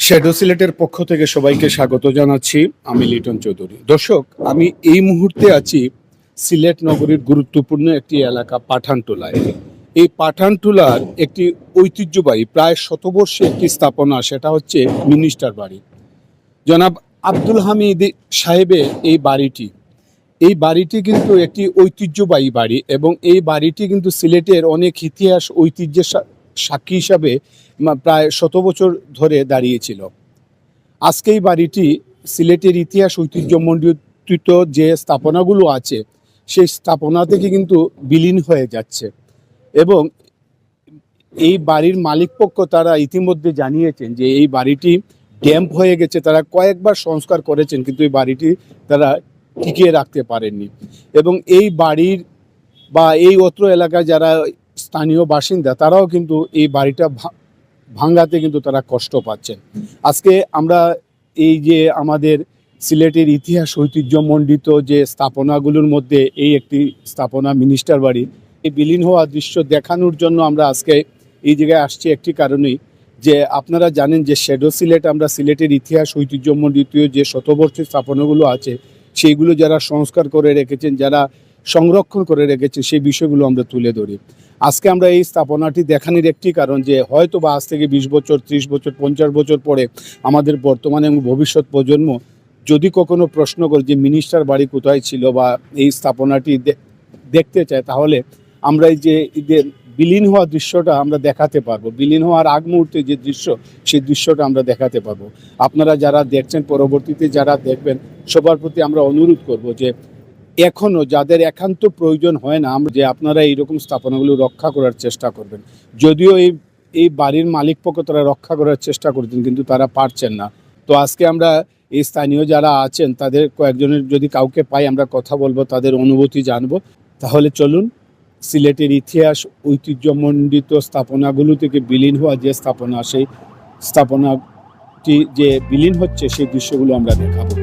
Shadow সিলেটের পক্ষ থেকে সবাইকে স্বাগত জানাচ্ছি। আমি লিটন চৌধুরী। দর্শক, আমি এই মুহূর্তে আছি সিলেট নগরীর গুরুত্বপূর্ণ একটি এলাকা পাঠানটোলায়। এই পাঠানটোলার একটি ঐতিহ্যবাহী, প্রায় শতবর্ষে একটি স্থাপনা, সেটা হচ্ছে মিনিস্টার বাড়ি। জনাব আব্দুল হামিদ সাহেবের এই বাড়িটি। এই বাড়িটি কিন্তু একটি ঐতিহ্যবাহী বাড়ি এবং এই বাড়িটি কিন্তু সিলেটের অনেক ইতিহাস, ঐতিহ্যের সাক্ষী হিসাবে প্রায় শত বছর ধরে দাঁড়িয়েছিল। আজকে এই বাড়িটি সিলেটের ইতিহাস ঐতিহ্যমণ্ডিত যে স্থাপনাগুলো আছে, সেই স্থাপনা থেকে কিন্তু বিলীন হয়ে যাচ্ছে। এবং এই বাড়ির মালিক পক্ষ তারা ইতিমধ্যে জানিয়েছেন যে এই বাড়িটি ড্যাম্প হয়ে গেছে, তারা কয়েকবার সংস্কার করেছেন, কিন্তু এই বাড়িটি তারা টিকিয়ে রাখতে পারেননি। এবং এই বাড়ির বা এই অত্র এলাকায় যারা স্থানীয় বাসিন্দা, তারাও কিন্তু এই বাড়িটা ভা- ভাঙাতে কিন্তু তারা কষ্ট পাচ্ছেন। আজকে আমরা এই যে আমাদের সিলেটের ইতিহাস ঐতিহ্যমণ্ডিত যে স্থাপনাগুলোর মধ্যে এই একটি স্থাপনা মিনিস্টার বাড়ি, এই বিলীন হওয়া দৃশ্য দেখানোর জন্য আমরা আজকে এই জায়গায় আসছি একটি কারণেই যে আপনারা জানেন যে শ্যাডো সিলেট আমরা সিলেটের ইতিহাস ঐতিহ্যমণ্ডিত যে শতবর্ষী স্থাপনাগুলো আছে, সেইগুলো যারা সংস্কার করে রেখেছেন, যারা সংরক্ষণ করে রেখেছে, সেই বিষয়গুলো আমরা তুলে ধরি। আজকে আমরা এই স্থাপনাটি দেখানোর একটি কারণ যে হয়তো বা আজ থেকে বিশ বছর, ত্রিশ বছর, পঞ্চাশ বছর পরে আমাদের বর্তমানে এবং ভবিষ্যৎ প্রজন্ম যদি কখনো প্রশ্ন করে যে মিনিস্টার বাড়ি কোথায় ছিল বা এই স্থাপনাটি দেখতে চায়, তাহলে আমরা এই যে বিলীন হওয়া দৃশ্যটা আমরা দেখাতে পারব। বিলীন হওয়ার আগ মুহূর্তে যে দৃশ্য, সেই দৃশ্যটা আমরা দেখাতে পারব। আপনারা যারা দেখছেন, পরবর্তীতে যারা দেখবেন, সবার প্রতি আমরা অনুরোধ করব যে এখনও যাদের একান্ত প্রয়োজন হয় না, আমরা যে আপনারা এইরকম স্থাপনাগুলো রক্ষা করার চেষ্টা করবেন। যদিও এই এই বাড়ির মালিক পক্ষ তারা রক্ষা করার চেষ্টা করতেন কিন্তু তারা পারছেন না। তো আজকে আমরা এই স্থানীয় যারা আছেন, তাদের কয়েকজনের যদি কাউকে পাই, আমরা কথা বলব, তাদের অনুভূতি জানব। তাহলে চলুন, সিলেটের ইতিহাস, ঐতিহ্যমণ্ডিত স্থাপনাগুলো থেকে বিলীন হওয়া যে স্থাপনা, সেই স্থাপনাটি যে বিলীন হচ্ছে, সেই দৃশ্যগুলো আমরা দেখাবো।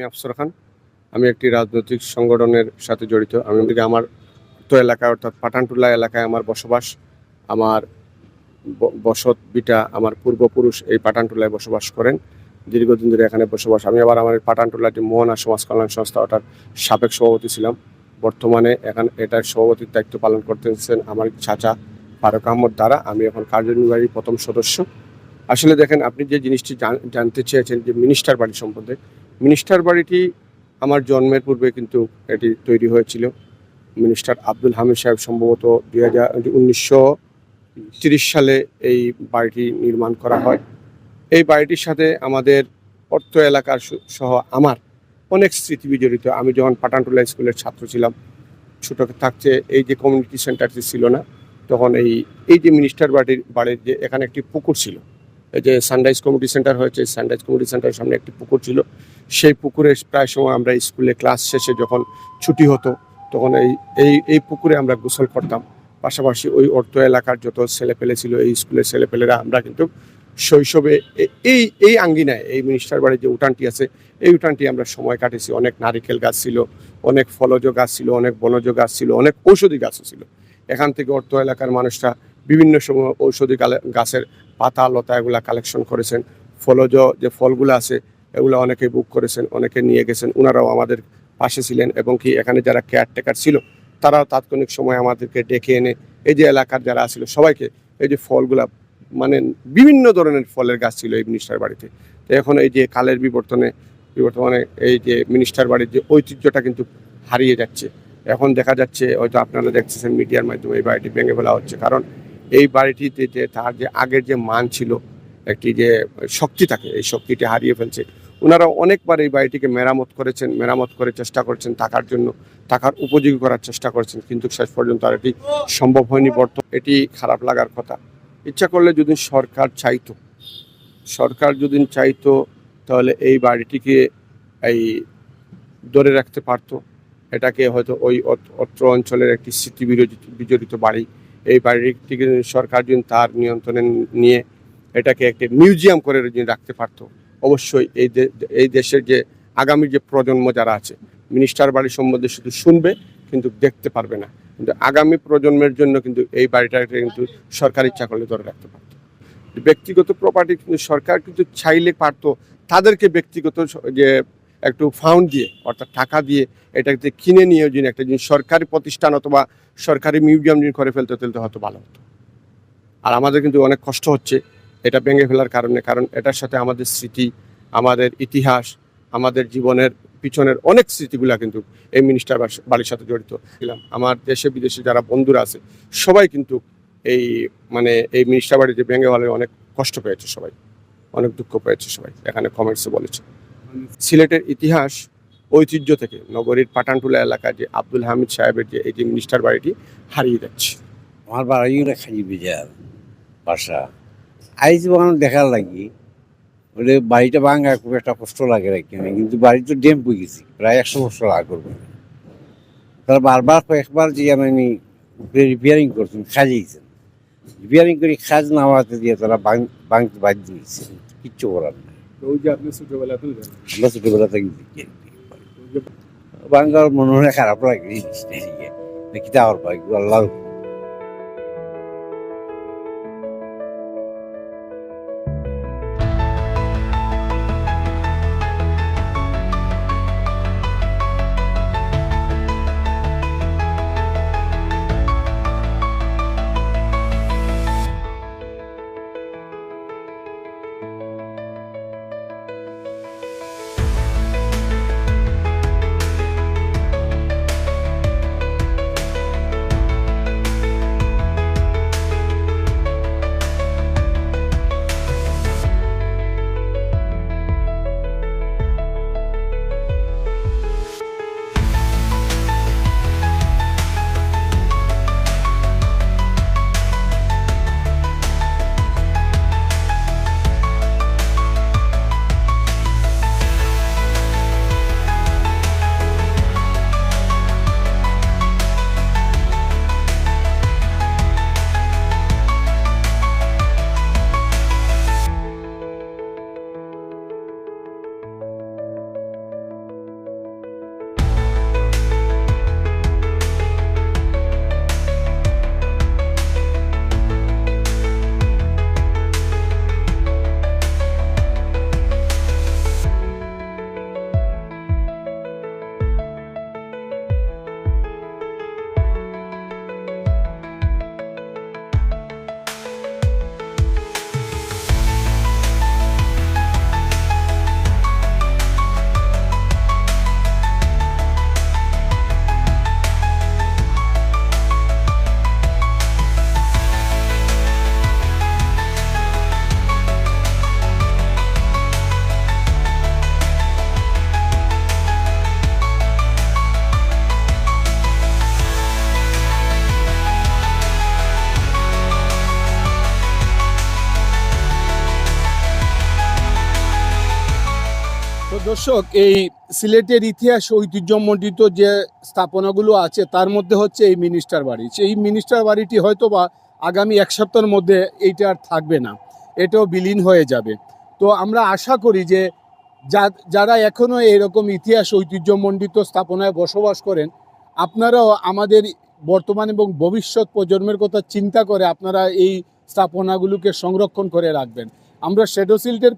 আমি আফসর খান। আমি একটি রাজনৈতিক সংগঠনের সাথে জড়িত। আমি আমার তো এলাকায়, অর্থাৎ পাঠানটুলা এলাকায় আমার বসবাস। আমার বসত বিটা আমার পূর্বপুরুষ এই পাঠানটুলায় বসবাস করেন। দীর্ঘদিন ধরে এখানে বসবাস। আমি আবার আমার পাঠানটুলা যে মোহনা সমাজ কল্যাণ সংস্থা ওটার সাবেক সভাপতি ছিলাম। বর্তমানে এখানে, এটার সভাপতির দায়িত্ব পালন করতেছেন আমার চাচা ফারুক আহমদ দ্বারা আমি এখন কার্যনির্বাহী প্রথম সদস্য। আসলে দেখেন, আপনি যে জিনিসটি জান- জানতে চেয়েছেন যে মিনিস্টার বাড়ি সম্বন্ধে মিনিস্টার বাড়িটি আমার জন্মের পূর্বে কিন্তু এটি তৈরি হয়েছিল। মিনিস্টার আব্দুল হামিদ সাহেব সম্ভবত দুই হাজার, উনিশশো তিরিশ সালে এই বাড়িটি নির্মাণ করা হয়। এই বাড়িটির সাথে আমাদের অর্থ এলাকার সহ আমার অনেক স্মৃতি বিজড়িত আমি যখন পাঠানটোলা স্কুলের ছাত্র ছিলাম ছোটো থাকতে এই যে কমিউনিটি সেন্টারটি ছিল না, তখন এই এই যে মিনিস্টার বাড়ির বাড়ির যে এখানে একটি পুকুর ছিল যে সানরাইজ কমিউনিটি সেন্টার হয়েছে সানরাইজ কমিউনিটি সেন্টারের সামনে একটি পুকুর ছিল। সেই পুকুরে প্রায় সময় আমরা স্কুলে ক্লাস শেষে যখন ছুটি হতো, তখন এই এই এই পুকুরে আমরা গোসল করতাম। পাশাপাশি ওই অর্থ এলাকার যত ছেলেপেলে ছিল, এই স্কুলের ছেলেপেলেরা আমরা কিন্তু শৈশবে এই এই আঙ্গিনায়, এই মিনিস্টার বাড়ির যে উঠানটি আছে, এই উঠানটি আমরা সময় কাটেছি। অনেক নারিকেল গাছ ছিল, অনেক ফলজ গাছ ছিল, অনেক বনজ গাছ ছিল, অনেক ঔষধি গাছও ছিল। এখান থেকে অর্থ এলাকার মানুষরা বিভিন্ন সময় ঔষধি গাছের পাতা, লতা এগুলা কালেকশন করেছেন। ফলজ যে ফলগুলো আছে, এগুলো অনেকে বুক করেছেন, অনেকে নিয়ে গেছেন ওনারাও আমাদের পাশে ছিলেন এবং কি এখানে যারা কেয়ারটেকার ছিল, তারাও তাৎক্ষণিক সময় আমাদেরকে ডেকে এনে, এই যে এলাকার যারা ছিল সবাইকে এই যে ফলগুলা মানে বিভিন্ন ধরনের ফলের গাছ ছিল এই মিনিস্টার বাড়িতে। তো এখন এই যে কালের বিবর্তনে, বিবর্তমানে এই যে মিনিস্টার বাড়ির যে ঐতিহ্যটা কিন্তু হারিয়ে যাচ্ছে। এখন দেখা যাচ্ছে, হয়তো আপনারা দেখতেছেন মিডিয়ার মাধ্যমে এই বাড়িটি ভেঙে ফেলা হচ্ছে। কারণ এই বাড়িটিতে যে তার যে আগের যে মান ছিল, একটি যে শক্তি থাকে, এই শক্তিটি হারিয়ে ফেলছে। ওনারা অনেকবার এই বাড়িটিকে মেরামত করেছেন, মেরামত করে চেষ্টা করেছেন থাকার জন্য, থাকার উপযোগী করার চেষ্টা করেছেন, কিন্তু শেষ পর্যন্ত আর এটি সম্ভব হয়নি বর্ত এটি খারাপ লাগার কথা। ইচ্ছা করলে যদি সরকার চাইতো, সরকার যদি চাইতো, তাহলে এই বাড়িটিকে এই ধরে রাখতে পারতো। এটাকে হয়তো ওই অত্র অঞ্চলের একটি স্মৃতি বিজড়িত বাড়ি এই বাড়িটিকে সরকার যদি তার নিয়ন্ত্রণে নিয়ে এটাকে একটি মিউজিয়াম করে যদি রাখতে পারতো, অবশ্যই এই এই দেশের যে আগামী যে প্রজন্ম যারা আছে মিনিস্টার বাড়ি সম্বন্ধে শুধু শুনবে কিন্তু দেখতে পারবে না। কিন্তু আগামী প্রজন্মের জন্য কিন্তু এই বাড়িটাকে কিন্তু সরকার ইচ্ছা করলে ধরে রাখতে পারতো। ব্যক্তিগত প্রপার্টি কিন্তু সরকার কিন্তু চাইলে পারতো, তাদেরকে ব্যক্তিগত যে একটু ফাউন্ড দিয়ে, অর্থাৎ টাকা দিয়ে এটাকে কিনে নিয়ে যদি একটা জিনিস সরকারি প্রতিষ্ঠান অথবা সরকারি মিউজিয়াম যদি করে ফেলতে ফেলতে হয়তো ভালো হতো। আর আমাদের কিন্তু অনেক কষ্ট হচ্ছে এটা ভেঙে ফেলার কারণে, কারণ এটার সাথে আমাদের স্মৃতি, আমাদের ইতিহাস, আমাদের জীবনের পিছনের অনেক স্মৃতিগুলা কিন্তু এই মিনিস্টার বাড়ির সাথে জড়িত ছিলাম। আমার দেশে বিদেশে যারা বন্ধুরা আছে, সবাই কিন্তু এই মানে এই মিনিস্টার বাড়িতে ভেঙে হলে অনেক কষ্ট পেয়েছে সবাই, অনেক দুঃখ পেয়েছে সবাই, এখানে কমেন্টসে বলেছে। সিলেটের ইতিহাস ঐতিহ্য থেকে নগরীর পাটানটুলা এলাকায় যে আব্দুল হামিদ সাহেবের যে এই যে মিনিস্টার বাড়িটি হারিয়ে যাচ্ছে। আমার বাড়িও খাই বেজার বাসা আইজ বাগান দেখার লাগি, বলে বাড়িটা ভাঙা খুব একটা কষ্ট লাগে রাখি আমি কিন্তু বাড়ি তো ড্যাম পড়ে গেছি, প্রায় একশো বছর আগ করব। তারা বারবার কয়েকবার যে আমি রিপেয়ারিং করছেন খাজিয়েছেন রিপেয়ারিং করে খাজ নামাতে দিয়ে তারা ভাঙ- ভাঙতে বাধ্য হয়েছে। কিচ্ছু করার না ওই যে আপনি ছোটবেলাতে আমরা ছোটবেলা থেকে দেখি বাংলার তো দর্শক, এই সিলেটের ইতিহাস ঐতিহ্যমণ্ডিত যে স্থাপনাগুলো আছে, তার মধ্যে হচ্ছে এই মিনিস্টার বাড়ি। সেই মিনিস্টার বাড়িটি হয়তো বা আগামী এক সপ্তাহের মধ্যে এইটা আর থাকবে না, এটাও বিলীন হয়ে যাবে। তো আমরা আশা করি যে যারা এখনও এরকম ইতিহাস ঐতিহ্যমণ্ডিত স্থাপনায় বসবাস করেন, আপনারাও আমাদের বর্তমান এবং ভবিষ্যৎ প্রজন্মের কথা চিন্তা করে আপনারা এই স্থাপনাগুলোকে সংরক্ষণ করে রাখবেন। আমরা শ্যাডো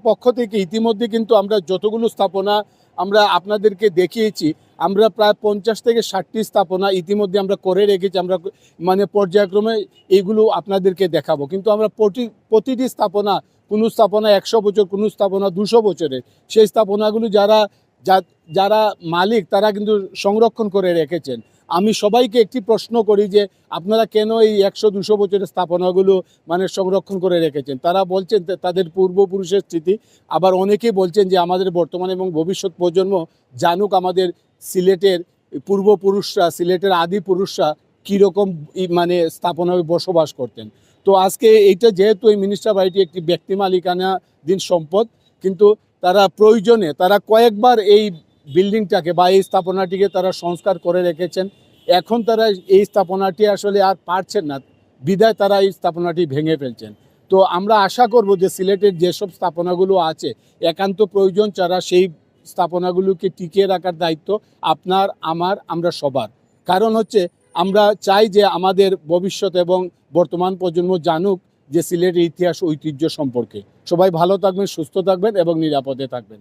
পক্ষ থেকে ইতিমধ্যে কিন্তু আমরা যতগুলো স্থাপনা আমরা আপনাদেরকে দেখিয়েছি, আমরা প্রায় পঞ্চাশ থেকে ষাটটি স্থাপনা ইতিমধ্যে আমরা করে রেখেছি, আমরা মানে পর্যায়ক্রমে এইগুলো আপনাদেরকে দেখাবো। কিন্তু আমরা প্রতি, প্রতিটি স্থাপনা, কোনো স্থাপনা একশো বছর, কোনো স্থাপনা দুশো বছরের, সেই স্থাপনাগুলো যারা যারা মালিক তারা কিন্তু সংরক্ষণ করে রেখেছেন। আমি সবাইকে একটি প্রশ্ন করি যে আপনারা কেন এই একশো, দুশো বছরের স্থাপনাগুলো মানে সংরক্ষণ করে রেখেছেন? তারা বলছেন তাদের পূর্বপুরুষের স্মৃতি। আবার অনেকেই বলছেন যে আমাদের বর্তমান এবং ভবিষ্যৎ প্রজন্ম জানুক আমাদের সিলেটের পূর্বপুরুষরা, সিলেটের আদি পুরুষরা কীরকম মানে স্থাপনায় বসবাস করতেন। তো আজকে এইটা যেহেতু এই মিনিস্টার বাড়িটি একটি ব্যক্তি মালিকানা দিন সম্পদ, কিন্তু তারা প্রয়োজনে, তারা কয়েকবার এই বিল্ডিংটাকে বা এই স্থাপনাটিকে তারা সংস্কার করে রেখেছেন। এখন তারা এই স্থাপনাটি আসলে আর পারছেন না। বিদায় তারা এই স্থাপনাটি ভেঙে ফেলছেন। তো আমরা আশা করব যে সিলেটের যেসব স্থাপনাগুলো আছে, একান্ত প্রয়োজন ছাড়া সেই স্থাপনাগুলোকে টিকিয়ে রাখার দায়িত্ব আপনার, আমার, আমরা সবার। কারণ হচ্ছে আমরা চাই যে আমাদের ভবিষ্যৎ এবং বর্তমান প্রজন্ম জানুক যে সিলেটের ইতিহাস ঐতিহ্য সম্পর্কে। সবাই ভালো থাকবেন, সুস্থ থাকবেন এবং নিরাপদে থাকবেন।